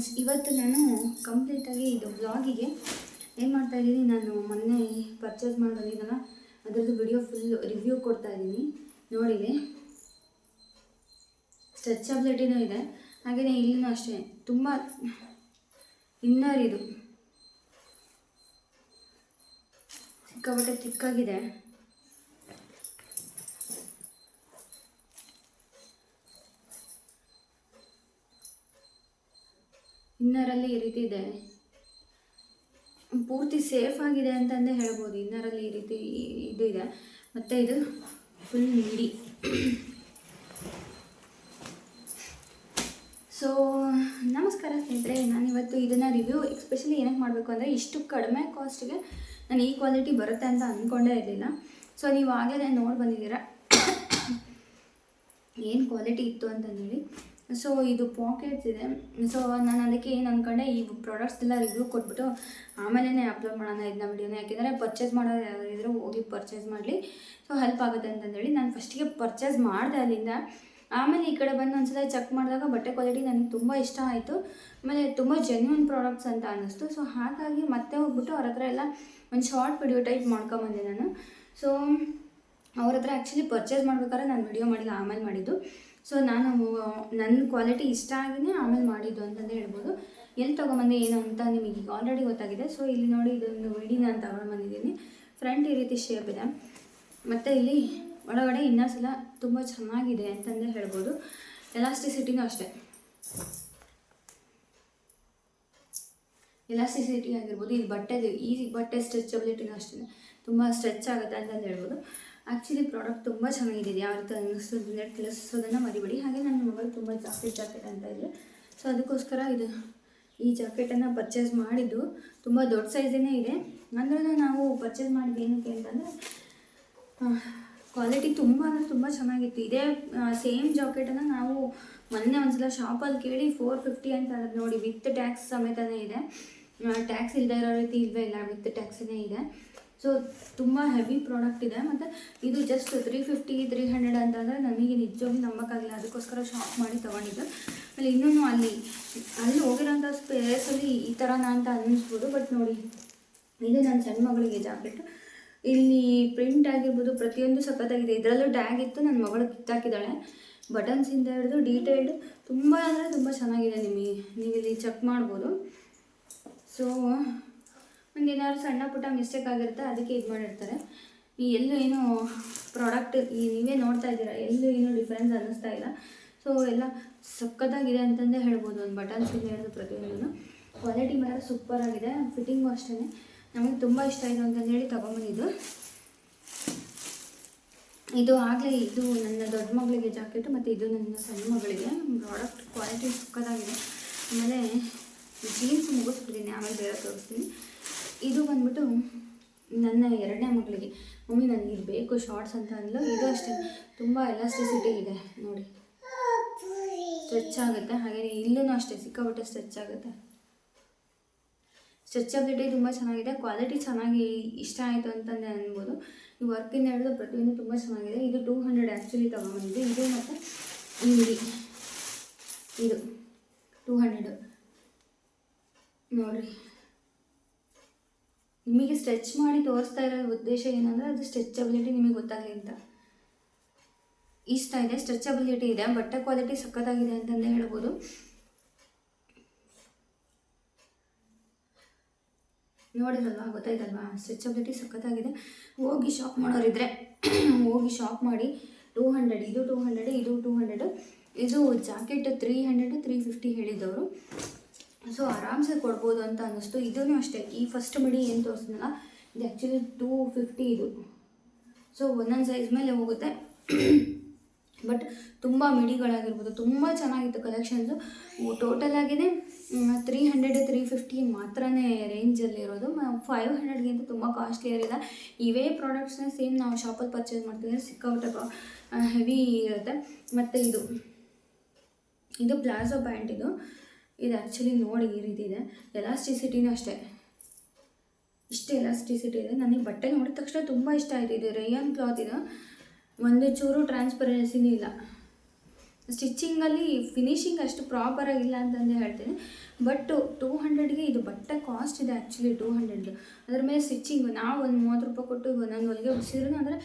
Friends ಇವತ್ತು ನಾನು ಕಂಪ್ಲೀಟಾಗಿ ಇದು ಬ್ಲಾಗಿಗೆ ಏನು ಮಾಡ್ತಾ ಇದ್ದೀನಿ, ನಾನು ಮೊನ್ನೆ ಪರ್ಚೇಸ್ ಮಾಡಿದ್ದೀನಲ್ಲ ಅದರದ್ದು ವಿಡಿಯೋ ಫುಲ್ ರಿವ್ಯೂ ಕೊಡ್ತಾ ಇದ್ದೀನಿ. ನೋಡಿದೆ ಸ್ಟ್ರೆಚಬಿಲಿಟಿನೂ ಇದೆ. ಹಾಗೆಯೇ ಇಲ್ಲಿನೂ ಅಷ್ಟೇ. ತುಂಬ ಇನ್ನರ್ ಇದು. ಸಿಕ್ಕಾಪಟ್ಟೆ ತಿಕ್ಕಾಗಿದೆ ಇನ್ನರಲ್ಲಿ ಈ ರೀತಿ ಇದೆ. ಪೂರ್ತಿ ಸೇಫ್ ಆಗಿದೆ ಅಂತಂದೇ ಹೇಳ್ಬೋದು. ಇನ್ನರಲ್ಲಿ ಈ ರೀತಿ ಇದು ಇದೆ. ಮತ್ತು ಇದು ಫುಲ್ ನೀಡಿ ಸೊ ನಮಸ್ಕಾರ ಸ್ನೇಹಿತರೆ, ನಾನಿವತ್ತು ಇದನ್ನು ರಿವ್ಯೂ ಎಕ್ಸ್ಪೆಷಲಿ ಏನಕ್ಕೆ ಮಾಡಬೇಕು ಅಂದರೆ ಇಷ್ಟು ಕಡಿಮೆ ಕಾಸ್ಟ್ಗೆ ನಾನು ಈ ಕ್ವಾಲಿಟಿ ಬರುತ್ತೆ ಅಂತ ಅಂದ್ಕೊಂಡೇ ಇರಲಿಲ್ಲ. ಸೊ ನೀವು ಆಗಲೇ ನೋಡಿ ಬಂದಿದ್ದೀರಾ? ಏನು ಕ್ವಾಲಿಟಿ ಇತ್ತು ಅಂತಂದೇಳಿ ಸೊ ಇದು ಪಾಕೆಟ್ಸ್ ಇದೆ. ಸೊ ನಾನು ಅದಕ್ಕೆ ಏನು ಅಂದ್ಕೊಂಡೆ ಈ ಪ್ರಾಡಕ್ಟ್ಸ್ನೆಲ್ಲ ರಿವ್ಯೂ ಕೊಟ್ಬಿಟ್ಟು ಆಮೇಲೆ ಅಪ್ಲೋಡ್ ಮಾಡೋಣ ಇದನ್ನ ವಿಡಿಯೋನ ಯಾಕೆಂದರೆ ಪರ್ಚೇಸ್ ಮಾಡೋದು ಯಾರಾದರೂ ಹೋಗಿ ಪರ್ಚೇಸ್ ಮಾಡಲಿ. ಸೊ ಹೆಲ್ಪ್ ಆಗುತ್ತೆ ಅಂತಂದೇಳಿ ನಾನು ಫಸ್ಟಿಗೆ ಪರ್ಚೇಸ್ ಮಾಡಿದೆ ಅಲ್ಲಿಂದ. ಆಮೇಲೆ ಈ ಕಡೆ ಬಂದು ಒಂದ್ಸಲ ಚೆಕ್ ಮಾಡಿದಾಗ ಬಟ್ಟೆ ಕ್ವಾಲಿಟಿ ನನಗೆ ತುಂಬ ಇಷ್ಟ ಆಯಿತು. ಆಮೇಲೆ ತುಂಬ ಜೆನ್ಯೂನ್ ಪ್ರಾಡಕ್ಟ್ಸ್ ಅಂತ ಅನ್ನಿಸ್ತು. ಸೊ ಹಾಗಾಗಿ ಮತ್ತೆ ಹೋಗ್ಬಿಟ್ಟು ಅವ್ರ ಹತ್ರ ಎಲ್ಲ ಒಂದು ಶಾರ್ಟ್ ವಿಡಿಯೋ ಟೈಪ್ ಮಾಡ್ಕೊಂಬಂದೆ ನಾನು. ಸೊ ಅವ್ರ ಹತ್ರ ಆ್ಯಕ್ಚುಲಿ ಪರ್ಚೇಸ್ ಮಾಡ್ಬೇಕಾದ್ರೆ ನಾನು ವಿಡಿಯೋ ಮಾಡಿಲ್ಲ, ಆಮೇಲೆ ಮಾಡಿದ್ದು. ಸೊ ನಾನು ನನ್ನ ಕ್ವಾಲಿಟಿ ಇಷ್ಟ ಆಗಿನೇ ಆಮೇಲೆ ಮಾಡಿದ್ದು ಅಂತಂದೇ ಹೇಳ್ಬೋದು. ಎಲ್ಲಿ ತೊಗೊಂಬಂದೆ ಏನು ಅಂತ ನಿಮಗೆ ಈಗ ಆಲ್ರೆಡಿ ಗೊತ್ತಾಗಿದೆ. ಸೊ ಇಲ್ಲಿ ನೋಡಿ ಇದೊಂದು ವಿಡಿ ನಾನು ತಗೊಂಡು ಬಂದಿದ್ದೀನಿ ಫ್ರಂಟ್ ಈ ರೀತಿ ಶೇಪ್ ಇದೆ. ಮತ್ತು ಇಲ್ಲಿ ಒಳಗಡೆ ಇನ್ನೊಂದು ಸಲ ತುಂಬ ಚೆನ್ನಾಗಿದೆ ಅಂತಂದೇ ಹೇಳ್ಬೋದು. ಎಲಾಸ್ಟಿಸಿಟಿನೂ ಅಷ್ಟೇ. ಎಲಾಸ್ಟಿಸಿಟಿ ಆಗಿರ್ಬೋದು. ಇಲ್ಲಿ ಬಟ್ಟೆದು ಈ ಬಟ್ಟೆ ಸ್ಟ್ರೆಚಬಿಲಿಟಿನೂ ಅಷ್ಟೇ. ತುಂಬ ಸ್ಟ್ರೆಚ್ ಆಗುತ್ತೆ ಅಂತಂದು ಹೇಳ್ಬೋದು. ಆ್ಯಕ್ಚುಲಿ ಪ್ರಾಡಕ್ಟ್ ತುಂಬ ಚೆನ್ನಾಗಿದೆ ಯಾವ ರೀತಿ ಅನ್ನಿಸ್ತದೆ ತಿಳಿಸೋದನ್ನು ಮರಿಬೇಡಿ. ಹಾಗೆ ನನ್ನ ಮಗಳು ತುಂಬ ಜಾಸ್ತಿ ಜಾಕೆಟ್ ಅಂತ ಇದೆ ಸೊ ಅದಕ್ಕೋಸ್ಕರ ಇದು ಈ ಜಾಕೆಟನ್ನು ಪರ್ಚೇಸ್ ಮಾಡಿದ್ದು ತುಂಬ ದೊಡ್ಡ ಸೈಜೇ ಇದೆ. ಅಂದ್ರೂ ನಾವು ಪರ್ಚೇಸ್ ಮಾಡಿದ್ದು ಏನಕ್ಕೆ ಅಂತಂದರೆ ಕ್ವಾಲಿಟಿ ತುಂಬ ಅಂದರೆ ತುಂಬ ಚೆನ್ನಾಗಿತ್ತು. ಇದೇ ಸೇಮ್ ಜಾಕೆಟನ್ನು ನಾವು ಮೊನ್ನೆ ಒಂದ್ಸಲ ಶಾಪಲ್ಲಿ ಕೇಳಿ ಫೋರ್ ಫಿಫ್ಟಿ ಅಂತ ಅದ್ ನೋಡಿ ವಿತ್ ಟ್ಯಾಕ್ಸ್ ಸಮೇತನೇ ಇದೆ. ಟ್ಯಾಕ್ಸ್ ಇಲ್ಲದೆ ಇರೋ ರೀತಿ ಇಲ್ವೇ ಇಲ್ಲ ವಿತ್ ಟ್ಯಾಕ್ಸೇ ಇದೆ. ಸೊ ತುಂಬ ಹೆವಿ ಪ್ರಾಡಕ್ಟ್ ಇದೆ. ಮತ್ತು ಇದು just three fifty three hundred ಅಂತಂದರೆ ನನಗೆ ನಿಜವಾಗಿ ನಂಬಕ್ಕಾಗಲಿಲ್ಲ. ಅದಕ್ಕೋಸ್ಕರ ಶಾಪ್ ಮಾಡಿ ತೊಗೊಂಡಿದ್ದು. ಆಮೇಲೆ ಇನ್ನೂ ಅಲ್ಲಿ ಅಲ್ಲಿ ಹೋಗಿರೋಂಥ ಸ್ಪೇಸಲ್ಲಿ ಈ ಥರನಾ ಅಂತ ಅನ್ನಿಸ್ಬೋದು. ಬಟ್ ನೋಡಿ, ಇದು ನನ್ನ ಸಣ್ಣ ಮಗಳಿಗೆ ಜಾಕೆಟ್ ಇಲ್ಲಿ ಪ್ರಿಂಟ್ ಆಗಿರ್ಬೋದು, ಪ್ರತಿಯೊಂದು ಸಖತ್ತಾಗಿದೆ ಇದರಲ್ಲೂ ಟ್ಯಾಗ್ ಇತ್ತು. ನನ್ನ ಮಗಳು ಕಿತ್ತಾಕಿದ್ದಾಳೆ ಬಟನ್ಸಿಂದ ಹಿಡಿದು ಡೀಟೇಲ್ಡ್ ತುಂಬ ಅಂದರೆ ತುಂಬ ಚೆನ್ನಾಗಿದೆ ನಿಮಗೆ ನೀವು ಇಲ್ಲಿ ಚೆಕ್ ಮಾಡ್ಬೋದು. ಸೊ ಒಂದು ಏನಾದ್ರು ಸಣ್ಣ ಪುಟ್ಟ ಮಿಸ್ಟೇಕ್ ಆಗಿರುತ್ತೆ, ಅದಕ್ಕೆ ಇದು ಮಾಡಿರ್ತಾರೆ. ಈ ಎಲ್ಲೂ ಏನು ಪ್ರಾಡಕ್ಟ್ ಈ ನೀವೇ ನೋಡ್ತಾ ಇದ್ದೀರಾ, ಎಲ್ಲೂ ಏನು ಡಿಫ್ರೆನ್ಸ್ ಅನ್ನಿಸ್ತಾ ಇಲ್ಲ. ಸೊ ಎಲ್ಲ ಸಖತ್ತಾಗಿದೆ ಅಂತಂದೇ ಹೇಳ್ಬೋದು. ಒಂದು ಬಟನ್ಸಿಂದ ಹಿಡಿದು ಪ್ರತಿಯೊಂದೂ ಕ್ವಾಲಿಟಿ ಮಾತ್ರ ಸೂಪರ್ ಆಗಿದೆ. ಫಿಟ್ಟಿಂಗು ಅಷ್ಟೇ ನಮಗೆ ತುಂಬ ಇಷ್ಟ ಆಯಿತು ಅಂತಂದು ಹೇಳಿ ತೊಗೊಂಬಂದಿದ್ದು ಇದು. ಆಗಲೇ ಇದು ನನ್ನ ದೊಡ್ಡ ಮಗಳಿಗೆ ಜಾಕೆಟ್, ಮತ್ತು ಇದು ನನ್ನ ಸಣ್ಣ ಮಗಳಿಗೆ. ಪ್ರಾಡಕ್ಟ್ ಕ್ವಾಲಿಟಿ ಸಕ್ಕತ್ತಾಗಿದೆ ಆಮೇಲೆ ಜೀನ್ಸ್ ಮುಗಿಸ್ಬಿಟ್ಟಿದ್ದೀನಿ ಆಮೇಲೆ ಬೇರೆ ತೋರಿಸ್ತೀನಿ. ಇದು ಬಂದ್ಬಿಟ್ಟು ನನ್ನ ಎರಡನೇ ಮಗಳಿಗೆ. ಮಮ್ಮಿ, ನನಗೆ ಇದು ಬೇಕು ಶಾರ್ಟ್ಸ್ ಅಂತ ಅಂದ್ಲು. ಇದು ಅಷ್ಟೇ. ತುಂಬ ಎಲಾಸ್ಟಿಸಿಟಿ ಇದೆ. ನೋಡಿ. ಸ್ಟ್ರೆಚ್ ಆಗುತ್ತೆ. ಹಾಗೆ ಇಲ್ಲೂ ಅಷ್ಟೇ. ಸಿಕ್ಕಾಬಿಟ್ಟೆ ಸ್ಟ್ರೆಚ್ ಆಗುತ್ತೆ. ಸ್ಟ್ರೆಚಬಿಲಿಟಿ ತುಂಬ ಚೆನ್ನಾಗಿದೆ. ಕ್ವಾಲಿಟಿ ಚೆನ್ನಾಗಿ ಇಷ್ಟ ಆಯಿತು ಅಂತಂದೆ ಅನ್ಬೋದು. ಈ ವರ್ಕಿಂದ ಹಿಡಿದು ಪ್ರತಿಯೊಂದು ತುಂಬ ಚೆನ್ನಾಗಿದೆ. ಇದು ಟೂ ಹಂಡ್ರೆಡ್ ಆ್ಯಕ್ಚುಲಿ ತೊಗೊಂಬಂದಿದೆ ಇದು ಮತ್ತು ಇಲ್ಲಿ. ಇದು. ಟೂ ಹಂಡ್ರೆಡು ನೋಡಿರಿ. ನಿಮಗೆ ಸ್ಟ್ರೆಚ್ ಮಾಡಿ ತೋರಿಸ್ತಾ ಇರೋ ಉದ್ದೇಶ ಏನಂದರೆ ಅದು ಸ್ಟ್ರೆಚಬಿಲಿಟಿ ನಿಮಗೆ ಗೊತ್ತಾಗಲಿ ಅಂತ. ಇಷ್ಟ ಇದೆ ಸ್ಟ್ರೆಚಬಿಲಿಟಿ ಇದೆ, ಬಟ್ಟೆ ಕ್ವಾಲಿಟಿ ಸಖತ್ತಾಗಿದೆ ಅಂತಂದೇ ಹೇಳ್ಬೋದು. ನೋಡಿರಲ್ವಾ, ಗೊತ್ತಾಯ್ತಲ್ವಾ? ಸ್ಟ್ರೆಚಬಿಲಿಟಿ ಸಖತ್ತಾಗಿದೆ. ಹೋಗಿ ಶಾಪ್ ಮಾಡೋರಿದ್ರೆ, ಹೋಗಿ ಶಾಪ್ ಮಾಡಿ ಟೂ ಹಂಡ್ರೆಡ್ ಇದು ಟೂ ಹಂಡ್ರೆಡ್ ಇದು ಟೂ ಹಂಡ್ರೆಡು ಇದು jacket three hundred three fifty ಹೇಳಿದ್ದವರು. So ಆರಾಮ್ಸೆ ಕೊಡ್ಬೋದು ಅಂತ ಅನ್ನಿಸ್ತು. ಇದೂ ಅಷ್ಟೇ, ಈ ಫಸ್ಟ್ ಮಿಡಿ ಏನು ತೋರಿಸಿದ್ನಲ್ಲ, ಇದು ಆ್ಯಕ್ಚುಲಿ ಟೂ ಫಿಫ್ಟಿ ಇದು. ಸೊ ಒಂದೊಂದು ಸೈಜ್ ಮೇಲೆ ಹೋಗುತ್ತೆ. ಬಟ್ ತುಂಬ ಮಿಡಿಗಳಾಗಿರ್ಬೋದು, ತುಂಬ ಚೆನ್ನಾಗಿತ್ತು ಕಲೆಕ್ಷನ್ಸು ಟೋಟಲ್ ಆಗಿದೆ ತ್ರೀ ಹಂಡ್ರೆಡ್ ತ್ರೀ ಫಿಫ್ಟಿ ಮಾತ್ರನೇ ರೇಂಜಲ್ಲಿರೋದು ಫೈವ್ ಹಂಡ್ರೆಡ್ಗಿಂತ ತುಂಬ ಕಾಸ್ಟ್ಲಿ ಇರಲಿಲ್ಲ ಇವೇ ಪ್ರಾಡಕ್ಟ್ಸ್ನ ಸೇಮ್ ನಾವು ಶಾಪಲ್ಲಿ ಪರ್ಚೇಸ್ ಮಾಡ್ತಿದ್ರೆ ಸಿಕ್ಕಾಪಟ್ಟೆ ಹೆವಿ ಇರುತ್ತೆ. ಮತ್ತು ಇದು ಇದು ಪ್ಲಾಜೋ ಪ್ಯಾಂಟ್ ಇದು. ಇದು ಆ್ಯಕ್ಚುಲಿ ನೋಡಿ ಈ ರೀತಿ ಇದೆ. ಎಲಾಸ್ಟಿಸಿಟಿನೂ ಅಷ್ಟೇ. ಇಷ್ಟು ಎಲಾಸ್ಟಿಸಿಟಿ ಇದೆ. ನನಗೆ ಬಟ್ಟೆ ನೋಡಿದ ತಕ್ಷಣ ತುಂಬ ಇಷ್ಟ ಆಯಿತು. ಇದು ರೇಯನ್ ಕ್ಲಾತ್ ಇದು. ಒಂದು ಚೂರು ಟ್ರಾನ್ಸ್ಪರೆನ್ಸಿನೂ ಇಲ್ಲ. ಸ್ಟಿಚ್ಚಿಂಗಲ್ಲಿ ಫಿನಿಶಿಂಗ್ ಅಷ್ಟು ಪ್ರಾಪರಾಗಿಲ್ಲ ಅಂತಂದು ಹೇಳ್ತೀನಿ. ಬಟ್ ಟೂ ಹಂಡ್ರೆಡ್ಗೆ ಇದು ಬಟ್ಟೆ ಕಾಸ್ಟ್ ಇದೆ ಆ್ಯಕ್ಚುಲಿ ಟೂ ಹಂಡ್ರೆಡ್ದು ಅದ್ರ ಮೇಲೆ ಸ್ಟಿಚ್ಚಿಂಗ್ ನಾವು ಒಂದು ಮೂವತ್ತು ರೂಪಾಯಿ ಕೊಟ್ಟು ನಾನು ಹೊಲಿಗೆ ಬಿಸಿದ್ರು ಅಂದರೆ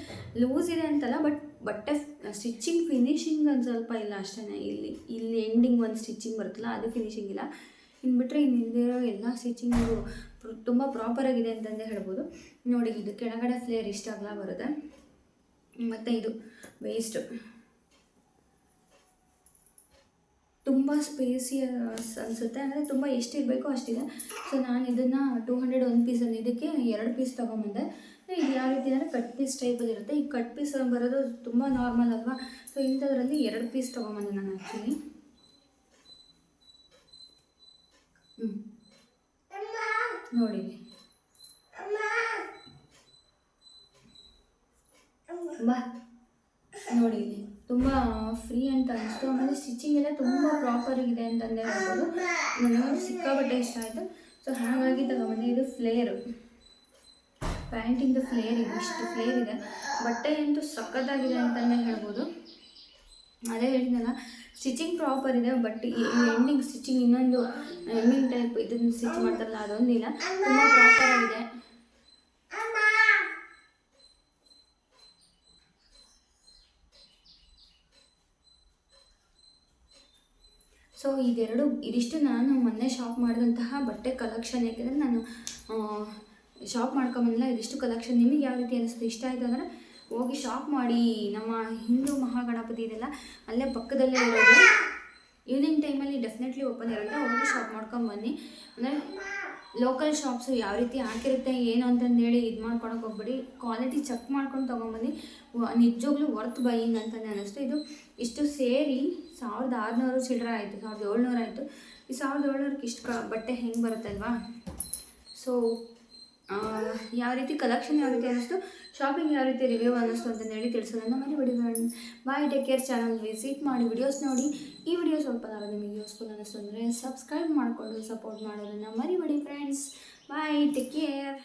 ಲೂಸ್ ಇದೆ ಅಂತಲ್ಲ ಬಟ್ ಬಟ್ಟೆ ಸ್ಟಿಚ್ಚಿಂಗ್ ಫಿನಿಶಿಂಗ್ ಒಂದು ಸ್ವಲ್ಪ ಇಲ್ಲ ಅಷ್ಟೇ ಇಲ್ಲಿ ಇಲ್ಲಿ ಎಂಡಿಂಗ್ ಒಂದು ಸ್ಟಿಚ್ಚಿಂಗ್ ಬರುತ್ತಲ್ಲ, ಅದು ಫಿನಿಶಿಂಗ್ ಇಲ್ಲ. ಇನ್ನು ಬಿಟ್ಟರೆ ಇಲ್ಲಿರೋ ಎಲ್ಲ ಸ್ಟಿಚಿಂಗು ತುಂಬ ಪ್ರಾಪರಾಗಿದೆ ಅಂತಂದೇ ಹೇಳ್ಬೋದು. ನೋಡಿ, ಇದು ಕೆಳಗಡೆ ಫ್ಲೇರ್ ಇಷ್ಟ ಆಗಲ್ಲ ಬರುತ್ತೆ. ಮತ್ತು ಇದು ವೇಸ್ಟ್ ತುಂಬ ಸ್ಪೇಸಿಯಸ್ ಅನಿಸುತ್ತೆ. ಅಂದರೆ ತುಂಬ ಎಷ್ಟಿರಬೇಕೋ ಅಷ್ಟಿದೆ. ಸೊ ನಾನು ಇದನ್ನು ಟೂ ಹಂಡ್ರೆಡ್ ಒಂದು ಪೀಸಲ್ಲಿ ಇದಕ್ಕೆ ಎರಡು ಪೀಸ್ ತೊಗೊಂಬಂದೆ. ಇದು ಯಾವ ರೀತಿ ಅಂದರೆ ಕಟ್ ಪೀಸ್ ಟೈಪಲ್ಲಿ ಇರುತ್ತೆ. ಈ ಕಟ್ ಪೀಸ್ ಬರೋದು ತುಂಬ ನಾರ್ಮಲ್ ಅಲ್ವಾ? ಸೊ ಇಂಥದ್ರಲ್ಲಿ ಎರಡು ಪೀಸ್ ತೊಗೊಂಬಂದೆ ನಾನು ಆ್ಯಕ್ಚುಲಿ ಹ್ಞೂ ನೋಡಿ. ಬಾ. ನೋಡಿ ತುಂಬ ಫ್ರೀ ಅಂತ ಅನಿಸ್ತು. ಆಮೇಲೆ ಸ್ಟಿಚಿಂಗ್ ಎಲ್ಲ ತುಂಬ ಪ್ರಾಪರ್ ಇದೆ ಅಂತಂದೇ ಹೇಳ್ಬೋದು. ನನಗೆ ಸಿಕ್ಕಾಪಟ್ಟೆ ಇಷ್ಟ ಆಯಿತು. ಸೊ ಹಾಗಾಗಿ ತಗೊಂಬಂದೆ ಇದು ಫ್ಲೇರು ಪ್ಯಾಂಟಿಂದು ಫ್ಲೇರ್ ಇದೆ ಇಷ್ಟು ಫ್ಲೇರ್ ಇದೆ. ಬಟ್ಟೆ ಅಂತೂ ಸಖತ್ತಾಗಿದೆ ಅಂತಲೇ ಹೇಳ್ಬೋದು. ಅದೇ ಹೇಳಿದ್ನಲ್ಲ ಸ್ಟಿಚಿಂಗ್ ಪ್ರಾಪರ್ ಇದೆ ಬಟ್ ಎಂಡಿಂಗ್ ಸ್ಟಿಚಿಂಗ್ ಇನ್ನೊಂದು ಎಂಡಿಂಗ್ ಟೈಪ್ ಇದನ್ನು ಸ್ಟಿಚ್ ಮಾಡ್ತಾರಲ್ಲ ಅದೊಂದಿಲ್ಲ ತುಂಬ ಪ್ರಾಪರ್ ಆಗಿದೆ. ಸೊ ಇದೆರಡು, ಇದಿಷ್ಟು ನಾನು ಮೊನ್ನೆ ಶಾಪ್ ಮಾಡಿದಂತಹ ಬಟ್ಟೆ ಕಲೆಕ್ಷನ್ ಏಕೆಂದರೆ ನಾನು ಶಾಪ್ ಮಾಡ್ಕೊಂಬಂದಿಲ್ಲ ಇದಿಷ್ಟು ಕಲೆಕ್ಷನ್ ನಿಮಗೆ ಯಾವ ರೀತಿ ಅನಿಸ್ತು? ಇಷ್ಟ ಆಯಿತು ಅಂದರೆ ಹೋಗಿ ಶಾಪ್ ಮಾಡಿ. ನಮ್ಮ ಹಿಂದೂ ಮಹಾಗಣಪತಿ ಇದೆಲ್ಲ ಅಲ್ಲೇ ಪಕ್ಕದಲ್ಲೇ ಇರೋದು. ಈವ್ನಿಂಗ್ ಟೈಮಲ್ಲಿ ಡೆಫಿನೆಟ್ಲಿ ಓಪನ್ ಇರುತ್ತೆ. ಹೋಗಿ ಶಾಪ್ ಮಾಡ್ಕೊಂಡು ಬನ್ನಿ. ಅಂದರೆ ಲೋಕಲ್ ಶಾಪ್ಸು ಯಾವ ರೀತಿ ಹಾಕಿರುತ್ತೆ, ಏನು ಅಂತಂದೇಳಿ ಇದು ಮಾಡ್ಕೊಳಕ್ಕೆ ಹೋಗ್ಬೇಡಿ. ಕ್ವಾಲಿಟಿ ಚೆಕ್ ಮಾಡ್ಕೊಂಡು ತೊಗೊಂಬನ್ನಿ. ನಿಜವಾಗ್ಲೂ ವರ್ತ್ ಬೈಯಿಂಗ್ ಅಂತಲೇ ಅನ್ನಿಸ್ತು ಇದು ಇಷ್ಟು ಸೇರಿ ಸಾವಿರದ ಆರುನೂರು ಚಿಲ್ಲರೆ ಆಯಿತು. ಸಾವಿರದ ಏಳ್ನೂರು ಆಯಿತು. ಈ ಸಾವಿರದ ಏಳ್ನೂರಕ್ಕೆ ಇಷ್ಟು ಬಟ್ಟೆ ಹೆಂಗೆ ಬರುತ್ತಲ್ವಾ ಸೊ ಯಾವ ರೀತಿ ಕಲೆಕ್ಷನ್ ಯಾವ ರೀತಿ ಅನ್ನಿಸ್ತು? ಶಾಪಿಂಗ್ ಯಾವ ರೀತಿ ರಿವ್ಯೂ ಅನ್ನಿಸ್ತು ಅಂತ ಹೇಳಿ ತಿಳಿಸೋದನ್ನು ಮರಿಬೇಡಿ friends bye take care channel visit ಮಾಡಿ ವಿಡಿಯೋಸ್ ನೋಡಿ. ಈ ವಿಡಿಯೋ ಸ್ವಲ್ಪ ನಾವು ನಿಮಗೆ ಯೂಸ್ಫುಲ್ ಅನ್ನಿಸ್ತು ಅಂದರೆ ಸಬ್ಸ್ಕ್ರೈಬ್ ಮಾಡಿಕೊಂಡು ಸಪೋರ್ಟ್ ಮಾಡೋದನ್ನು ಮರಿಬೇಡಿ ಫ್ರೆಂಡ್ಸ್ ಬಾಯ್ ಟೇಕ್ ಕೇರ್